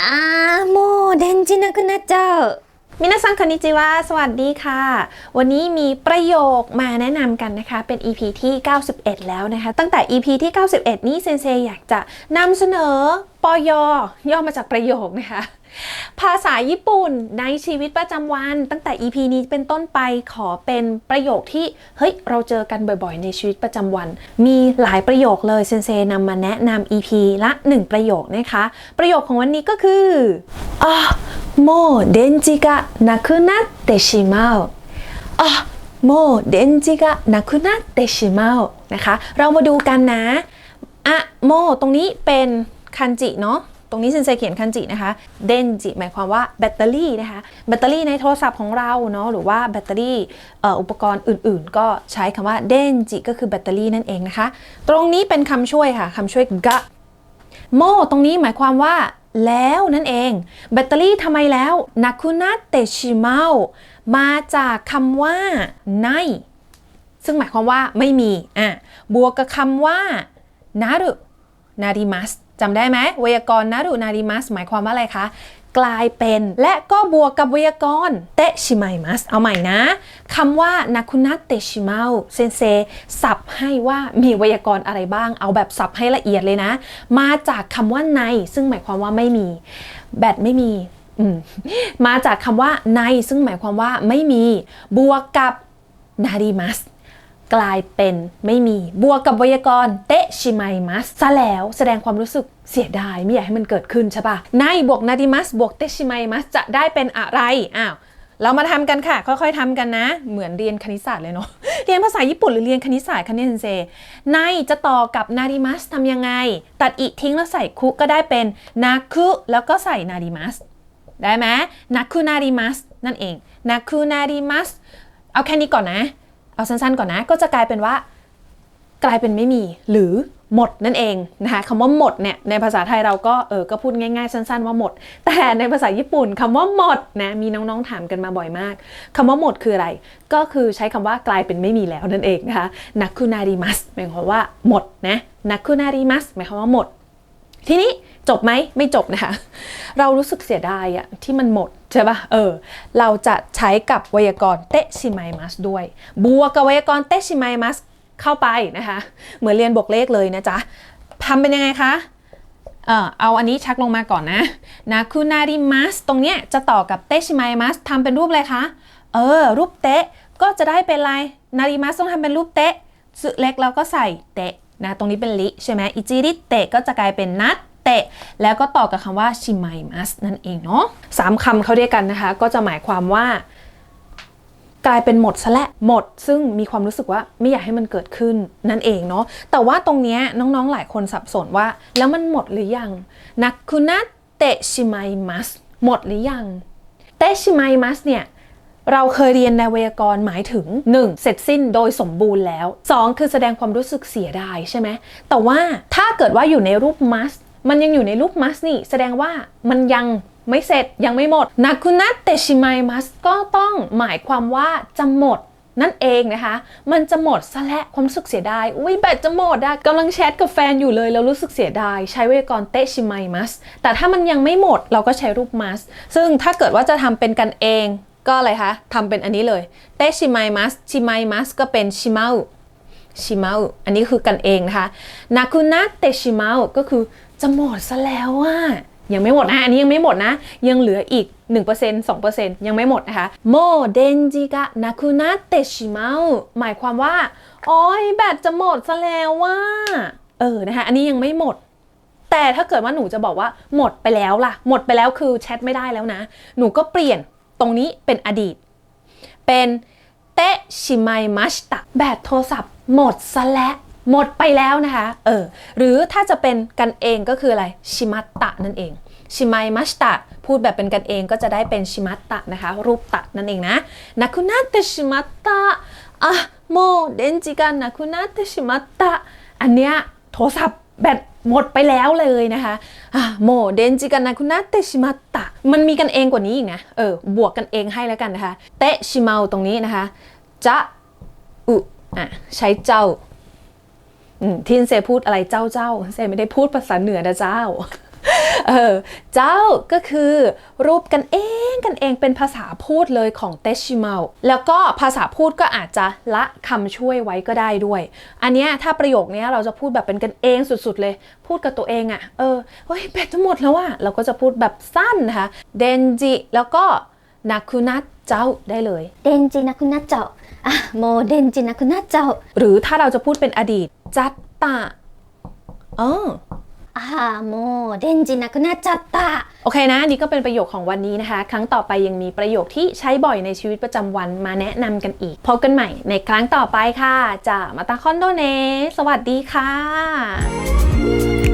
あーもう電池なくなっちゃうมินาซังคอนิจิวะสวัสดีค่ะ วันนี้มีประโยคมาแนะนำกันนะคะ เป็น EP ที่ 91 แล้วนะคะ ตั้งแต่ EP ที่ 91 นี้เซนเซอยากจะนำเสนอปยย่อมาจากประโยคนะคะ ภาษาญี่ปุ่นในชีวิตประจำวัน ตั้งแต่ EP นี้เป็นต้นไปขอเป็นประโยคที่เฮ้ยเราเจอกันบ่อยๆ ในชีวิตประจำวัน มีหลายประโยคเลยเซนเซนำมาแนะนำ EP ละ 1 ประโยคนะคะ ประโยคของวันนี้ก็คืออะโมเดนจิกะนาคุนะเตชิมาอะโมเดนจิกะนาคุนะเตชิมานะคะ เรามาดูกันนะอะโมตรงนี้เป็นคันจิเนาะ ตรงนี้เซนเซเขียนคันจินะคะ เดนจิหมายความว่าแบตเตอรี่นะคะ แบตเตอรี่ในโทรศัพท์ของเราเนาะหรือว่าแบตเตอรี่อุปกรณ์อื่น ๆ ก็ใช้คำว่าเดนจิก็คือแบตเตอรี่นั่นเองนะคะ ตรงนี้เป็นคำช่วยค่ะคำช่วยกะโมตรงนี้หมายความว่าแล้วนั่นเอง แบตเตอรี่ทำไมแล้วนาคุนะเตชิมามาจากคำว่าในซึ่งหมายความว่าไม่มีอะบวกกับคำว่านารุนาริมัส จำได้ไหมไวยากรณ์นารุนาริมัสหมายความว่าอะไรคะกลายเป็นและก็บวกกับไวยากรณ์เตชิไมมัสเอาใหม่นะคำว่านาคุนะเตชิมาเซนเซสับให้ว่ามีไวยากรณ์อะไรบ้าง เอาแบบสับให้ละเอียดเลยนะ มาจากคำว่าใน ซึ่งหมายความว่าไม่มี แบตไม่มีมมาจากคำว่าในซึ่งหมายความว่าไม่มี บวกกับนาริมัส กลายเป็นไม่มี บวกกับไวยากรณ์เตชิไมมัสซะแล้วแสดงความรู้สึกเสียดายไม่อยากให้มันเกิดขึ้นใช่ปะในบวกนาดิมัสบวกเตชิไมมัสจะได้เป็นอะไรอ้าวเรามาทำกันค่ะ ค่อยๆทำกันนะ เหมือนเรียนคณิตศาสตร์เลยเนาะเรียนภาษาญี่ปุ่นหรือเรียนคณิตศาสตร์คะเนี่ยเซนเซในจะต่อกับนาดิมัสทำยังไง ตัดอีทิ้งแล้วใส่คุก็ได้เป็นนาคุแล้วก็ใส่นาดิมัสได้ไหมนาคุนาริมัสนั่นเองนาคุนาริมัสเอาแค่นี้ก่อนนะ เอาสั้นๆก่อนนะ ก็จะกลายเป็นว่า กลายเป็นไม่มี หรือหมดนั่นเองนะคะคำว่าหมดเนี่ยในภาษาไทยเราก็เออก็พูดง่ายๆ สั้น ๆ ว่าหมด แต่ในภาษาญี่ปุ่นคำว่าหมดนะมีน้องๆถามกันมาบ่อยมากคำว่าหมดคืออะไร ก็คือใช้คำว่ากลายเป็นไม่มีแล้วนั่นเองนะคะนักคุนาริมัสหมายความว่าหมดนะนักคุนาริมัสหมายความว่าหมด ทีนี้จบไหมไม่จบนะคะ เรารู้สึกเสียดายอะที่มันหมดใช่ปะเออ เราจะใช้กับไวยากรณ์เตชิไมมัสด้วย บวกกับไวยากรณ์เตชิไมมัสเข้าไปนะคะ เหมือนเรียนบวกเลขเลยนะจ๊ะทำเป็นยังไงคะเออเอาอันนี้ชักลงมาก่อนนะนาคุนาริมัสตรงเนี้ยจะต่อกับเตชิไมมัสทำเป็นรูปอะไรคะ เออ รูปเตะก็จะได้เป็นอะไรนาริมัสต้องทำเป็นรูปเตะสึเล็กแล้วก็ใส่เตะ นะตรงนี้เป็นลิใช่ไหมอิจิริเตะก็จะกลายเป็นนัดเตะ แล้วก็ต่อกับคำว่าชิไมมัสนั่นเองเนาะสามคำเขาเรียกกันนะคะ ก็จะหมายความว่า กลายเป็นหมดซะและหมด ซึ่งมีความรู้สึกว่าไม่อยากให้มันเกิดขึ้นนั่นเองเนาะแต่ว่าตรงนี้น้องๆหลายคนสับสนว่า แล้วมันหมดหรือยังนักคุนะเตชิไมมัสหมดหรือยังเตชิไมมัสเนี่ย เราเคยเรียนในไวยากรณ์หมายถึง 1. เสร็จสิ้นโดยสมบูรณ์แล้ว 2. คือแสดงความรู้สึกเสียดายใช่ไหม แต่ว่าถ้าเกิดว่าอยู่ในรูปมัสมันยังอยู่ในรูปมัสนี่ แสดงว่ามันยังไม่เสร็จยังไม่หมดนาคุนะเตชิไมมัสก็ต้องหมายความว่าจะหมดนั่นเองนะคะ มันจะหมดซะและความรู้สึกเสียดาย อุ้ยแบตจะหมดอะกำลังแชทกับแฟนอยู่เลย แล้วรู้สึกเสียดาย ใช้ไวยากรณ์เตชิไมมัสแต่ถ้ามันยังไม่หมดเราก็ใช้รูปมัสซึ่งถ้าเกิดว่าจะทำเป็นกันเอง ก็อะไรคะทำเป็นอันนี้เลยเตชิไมมัสชิไมมัสก็เป็นชิมาอุชิมาอุอันนี้คือกันเองนะคะนาคุนะเตชิมาอุก็คือจะหมดซะแล้วอะยังไม่หมดนะ อันนี้ยังไม่หมดนะ ยังเหลืออีก 1% 2%ยังไม่หมดนะคะโมเดนจิกะนาคุนะเตชิมาหมายความว่า โอ้ยแบตจะหมดซะแล้วว่า เออนะคะ อันนี้ยังไม่หมด แต่ถ้าเกิดว่าหนูจะบอกว่าหมดไปแล้วล่ะ หมดไปแล้วคือแชทไม่ได้แล้วนะ หนูก็เปลี่ยน ตรงนี้เป็นอดีต เป็นเตชิไมมัชตะแบตโทรศัพท์หมดซะแล้วหมดไปแล้วนะคะ เออ หรือถ้าจะเป็นกันเองก็คืออะไร ชิมัตตะนั่นเอง ชิไมมัชตะ พูดแบบเป็นกันเองก็จะได้เป็นชิมัตตะนะคะ รูปตะนั่นเองนะนาคุนะเตชิมัตตะอะโมเดนจิกันนาคุนะเตชิมัตตะ อันเนี้ยโทรศัพท์แบต หมดไปแล้วเลยนะคะโมเดนจิกันนาคุนะเตชิมัตตะ มันมีกันเองกว่านี้อีกนะ เออ บวกกันเองให้แล้วกันนะคะ เตชิเมาตรงนี้นะคะ จะอุอะใช้เจ้าทินเซพูดอะไรเจ้าเจ้าเซไม่ได้พูดภาษาเหนือนะเจ้า เออเจ้าก็คือรูปกันเองกันเองเป็นภาษาพูดเลยของเตชิเมาแล้วก็ภาษาพูดก็อาจจะละคำช่วยไว้ก็ได้ด้วย อันนี้ถ้าประโยคนี้เราจะพูดแบบเป็นกันเองสุดๆเลย พูดกับตัวเองอะ่ะ เออเฮ้ยแบตจะหมดแล้วอะ่ะเราก็จะพูดแบบสั้นนะคะเดนจิแล้วก็นักคุนัตเจ้าได้เลยเดนจินักคุนัตเจ้าอะโมเดนจินักคุนัตเจ้าหรือถ้าเราจะพูดเป็นอดีตจัตตาเออ อ่าโมเดนจินัก็น่าจัตตะโอเคนะนี่ก็เป็นประโยคของวันนี้นะคะ ครั้งต่อไปยังมีประโยคที่ใช้บ่อยในชีวิตประจำวันมาแนะนำกันอีก พบกันใหม่ในครั้งต่อไปค่ะจากมาตาคอนโดเนสวัสดีค่ะ